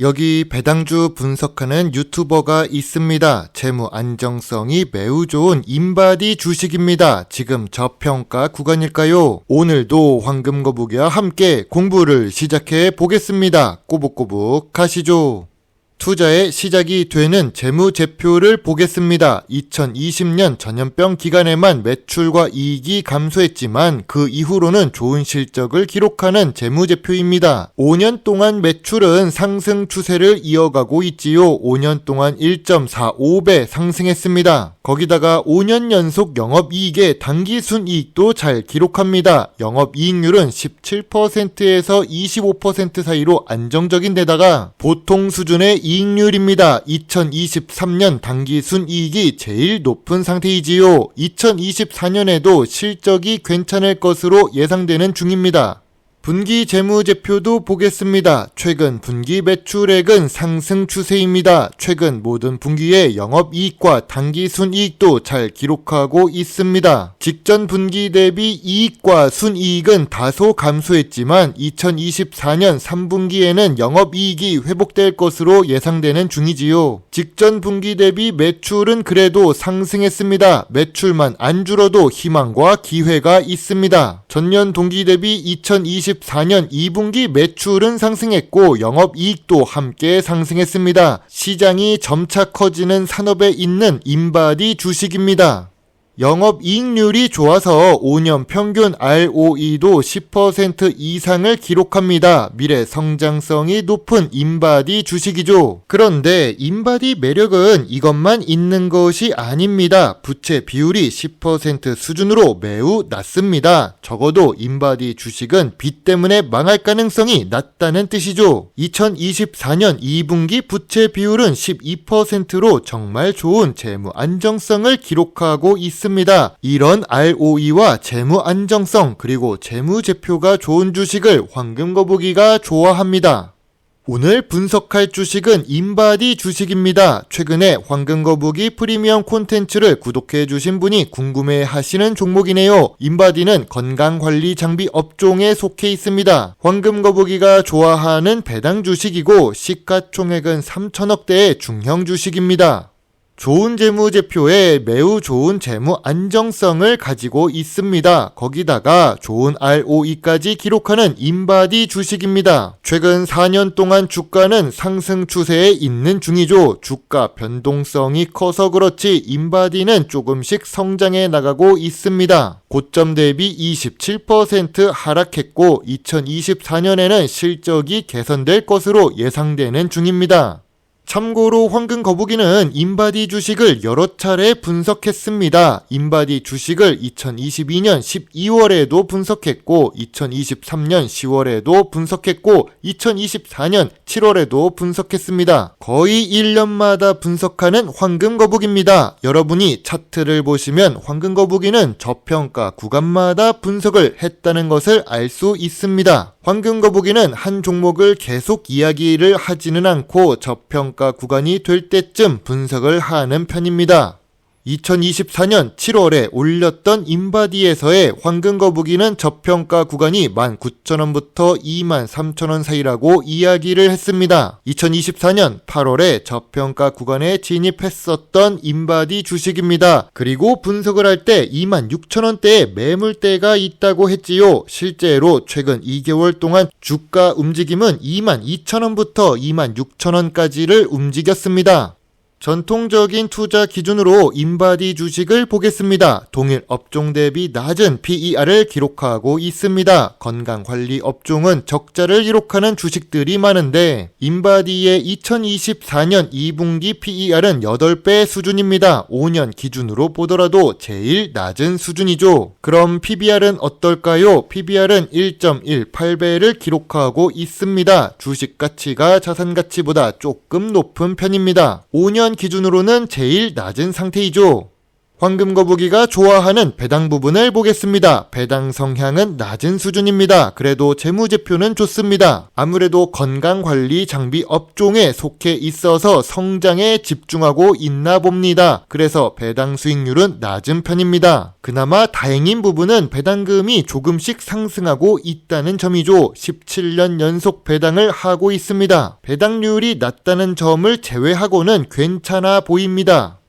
여기 배당주 분석하는 유튜버가 있습니다. 재무 안정성이 매우 좋은 인바디 주식입니다. 지금 저평가 구간일까요? 오늘도 황금 거북이와 함께 공부를 시작해 보겠습니다. 꼬북꼬북 가시죠. 투자의 시작이 되는 재무제표를 보겠습니다. 2020년 전염병 기간에만 매출과 이익이 감소했지만 그 이후로는 좋은 실적을 기록하는 재무제표입니다. 5년 동안 매출은 상승 추세를 이어가고 있지요. 5년 동안 1.45배 상승했습니다. 거기다가 5년 연속 영업이익의 단기 순이익도 잘 기록합니다. 영업이익률은 17%에서 25% 사이로 안정적인 데다가 보통 수준의 이익률입니다. 2023년 단기 순이익이 제일 높은 상태이지요. 2024년에도 실적이 괜찮을 것으로 예상되는 중입니다. 분기 재무제표도 보겠습니다. 최근 분기 매출액은 상승 추세입니다. 최근 모든 분기의 영업이익과 단기 순이익도 잘 기록하고 있습니다. 직전 분기 대비 이익과 순이익은 다소 감소했지만 2024년 3분기에는 영업이익이 회복될 것으로 예상되는 중이지요. 직전 분기 대비 매출은 그래도 상승했습니다. 매출만 안 줄어도 희망과 기회가 있습니다. 전년 동기 대비 2020 2024년 2분기 매출은 상승했고 영업이익도 함께 상승했습니다. 시장이 점차 커지는 산업에 있는 인바디 주식입니다. 영업 이익률이 좋아서 5년 평균 ROE도 10% 이상을 기록합니다. 미래 성장성이 높은 인바디 주식이죠. 그런데 인바디 매력은 이것만 있는 것이 아닙니다. 부채 비율이 10% 수준으로 매우 낮습니다. 적어도 인바디 주식은 빚 때문에 망할 가능성이 낮다는 뜻이죠. 2024년 2분기 부채 비율은 12%로 정말 좋은 재무 안정성을 기록하고 있습니다. 있습니다. 이런 ROE와 재무 안정성 그리고 재무 제표가 좋은 주식을 황금 거북이가 좋아합니다. 오늘 분석할 주식은 인바디 주식입니다. 최근에 황금거북이 프리미엄 콘텐츠를 구독해 주신 분이 궁금해 하시는 종목이네요. 인바디는 건강관리 장비 업종에 속해 있습니다. 황금거북이가 좋아하는 배당 주식이고 시가총액은 3천억대의 중형 주식입니다. 좋은 재무제표에 매우 좋은 재무 안정성을 가지고 있습니다. 거기다가 좋은 ROE까지 기록하는 인바디 주식입니다. 최근 4년 동안 주가는 상승 추세에 있는 중이죠. 주가 변동성이 커서 그렇지 인바디는 조금씩 성장해 나가고 있습니다. 고점 대비 27% 하락했고 2024년에는 실적이 개선될 것으로 예상되는 중입니다. 참고로 황금 거북이는 인바디 주식을 여러 차례 분석했습니다. 인바디 주식을 2022년 12월에도 분석했고, 2023년 10월에도 분석했고, 2024년 7월에도 분석했습니다. 거의 1년마다 분석하는 황금 거북입니다. 여러분이 차트를 보시면 황금 거북이는 저평가 구간마다 분석을 했다는 것을 알 수 있습니다. 황금 거북이는 한 종목을 계속 이야기를 하지는 않고 저평가 구간이 될 때쯤 분석을 하는 편입니다. 2024년 7월에 올렸던 인바디에서의 황금 거북이는 저평가 구간이 19,000원부터 23,000원 사이라고 이야기를 했습니다. 2024년 8월에 저평가 구간에 진입했었던 인바디 주식입니다. 그리고 분석을 할 때 26,000원대에 매물대가 있다고 했지요. 실제로 최근 2개월 동안 주가 움직임은 22,000원부터 26,000원까지를 움직였습니다. 전통적인 투자 기준으로 인바디 주식을 보겠습니다. 동일 업종 대비 낮은 PER을 기록하고 있습니다. 건강관리 업종은 적자를 기록하는 주식들이 많은데 인바디의 2024년 2분기 PER은 8배 수준입니다. 5년 기준으로 보더라도 제일 낮은 수준이죠. 그럼 PBR은 어떨까요? PBR은 1.18배를 기록하고 있습니다. 주식 가치가 자산 가치보다 조금 높은 편입니다. 5년 기준으로는 제일 낮은 상태이죠. 황금거북이가 좋아하는 배당 부분을 보겠습니다. 배당 성향은 낮은 수준입니다. 그래도 재무제표는 좋습니다. 아무래도 건강관리 장비 업종에 속해 있어서 성장에 집중하고 있나 봅니다. 그래서 배당 수익률은 낮은 편입니다. 그나마 다행인 부분은 배당금이 조금씩 상승하고 있다는 점이죠. 17년 연속 배당을 하고 있습니다. 배당률이 낮다는 점을 제외하고는 괜찮아 보입니다.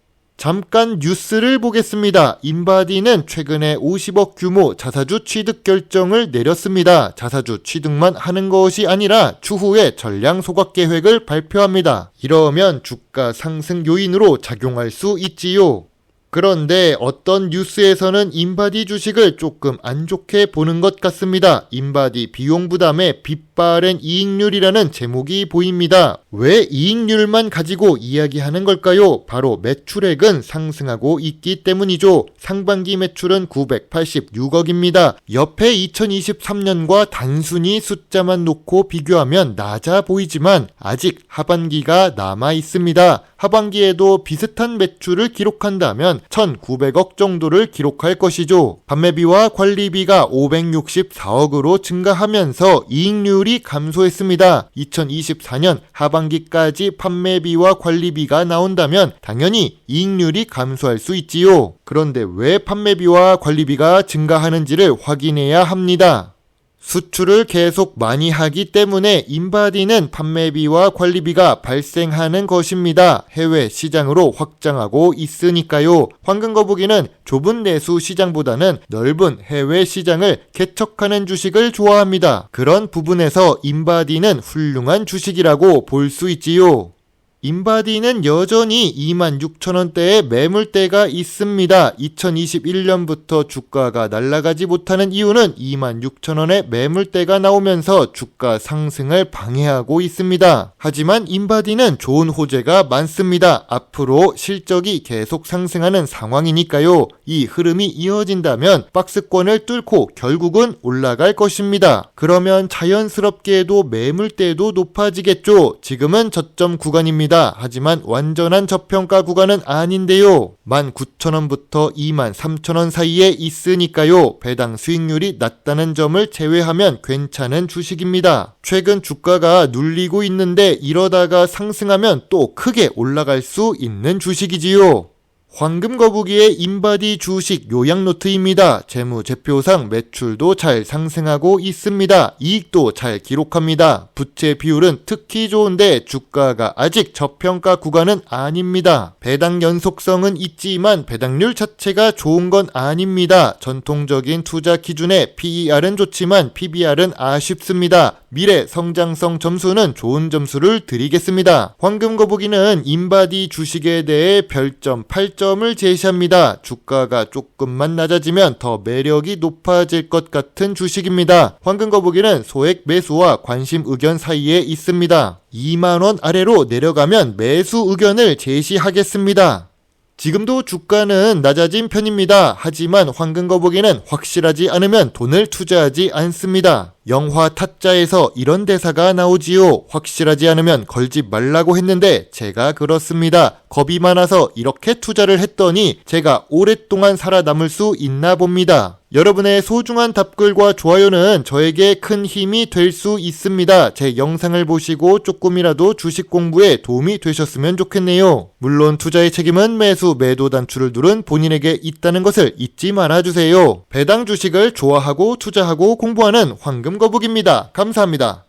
잠깐 뉴스를 보겠습니다. 인바디는 최근에 50억 규모 자사주 취득 결정을 내렸습니다. 자사주 취득만 하는 것이 아니라 추후에 전량 소각 계획을 발표합니다. 이러면 주가 상승 요인으로 작용할 수 있지요. 그런데 어떤 뉴스에서는 인바디 주식을 조금 안 좋게 보는 것 같습니다. 인바디 비용 부담에 빗바른 이익률이라는 제목이 보입니다. 왜 이익률만 가지고 이야기하는 걸까요? 바로 매출액은 상승하고 있기 때문이죠. 상반기 매출은 986억입니다. 옆에 2023년과 단순히 숫자만 놓고 비교하면 낮아 보이지만 아직 하반기가 남아 있습니다. 하반기에도 비슷한 매출을 기록한다면 1,900억 정도를 기록할 것이죠. 판매비와 관리비가 564억으로 증가하면서 이익률이 감소했습니다. 2024년 하반기 까지 판매비와 관리비가 나온다면 당연히 이익률이 감소할 수 있지요. 그런데 왜 판매비와 관리비가 증가하는지를 확인해야 합니다. 수출을 계속 많이 하기 때문에 인바디는 판매비와 관리비가 발생하는 것입니다. 해외 시장으로 확장하고 있으니까요. 황금거북이는 좁은 내수 시장보다는 넓은 해외 시장을 개척하는 주식을 좋아합니다. 그런 부분에서 인바디는 훌륭한 주식이라고 볼 수 있지요. 인바디는 여전히 26,000원대의 매물대가 있습니다. 2021년부터 주가가 날아가지 못하는 이유는 26,000원의 매물대가 나오면서 주가 상승을 방해하고 있습니다. 하지만 인바디는 좋은 호재가 많습니다. 앞으로 실적이 계속 상승하는 상황이니까요. 이 흐름이 이어진다면 박스권을 뚫고 결국은 올라갈 것입니다. 그러면 자연스럽게도 매물대도 높아지겠죠. 지금은 저점 구간입니다. 하지만 완전한 저평가 구간은 아닌데요. 19,000원부터 23,000원 사이에 있으니까요. 배당 수익률이 낮다는 점을 제외하면 괜찮은 주식입니다. 최근 주가가 눌리고 있는데 이러다가 상승하면 또 크게 올라갈 수 있는 주식이지요. 황금거북이의 인바디 주식 요약노트입니다. 재무제표상 매출도 잘 상승하고 있습니다. 이익도 잘 기록합니다. 부채 비율은 특히 좋은데 주가가 아직 저평가 구간은 아닙니다. 배당 연속성은 있지만 배당률 자체가 좋은 건 아닙니다. 전통적인 투자 기준에 PER은 좋지만 PBR은 아쉽습니다. 미래 성장성 점수는 좋은 점수를 드리겠습니다. 황금거북이는 인바디 주식에 대해 별점 8점을 제시합니다. 주가가 조금만 낮아지면 더 매력이 높아질 것 같은 주식입니다. 황금거북이는 소액 매수와 관심 의견 사이에 있습니다. 2만원 아래로 내려가면 매수 의견을 제시하겠습니다. 지금도 주가는 낮아진 편입니다. 하지만 황금거북이는 확실하지 않으면 돈을 투자하지 않습니다. 영화 타짜에서 이런 대사가 나오지요. 확실하지 않으면 걸지 말라고 했는데 제가 그렇습니다. 겁이 많아서 이렇게 투자를 했더니 제가 오랫동안 살아남을 수 있나 봅니다. 여러분의 소중한 답글과 좋아요는 저에게 큰 힘이 될 수 있습니다. 제 영상을 보시고 조금이라도 주식 공부에 도움이 되셨으면 좋겠네요. 물론 투자의 책임은 매수, 매도 단추를 누른 본인에게 있다는 것을 잊지 말아주세요. 배당 주식을 좋아하고 투자하고 공부하는 황금 거북입니다. 감사합니다.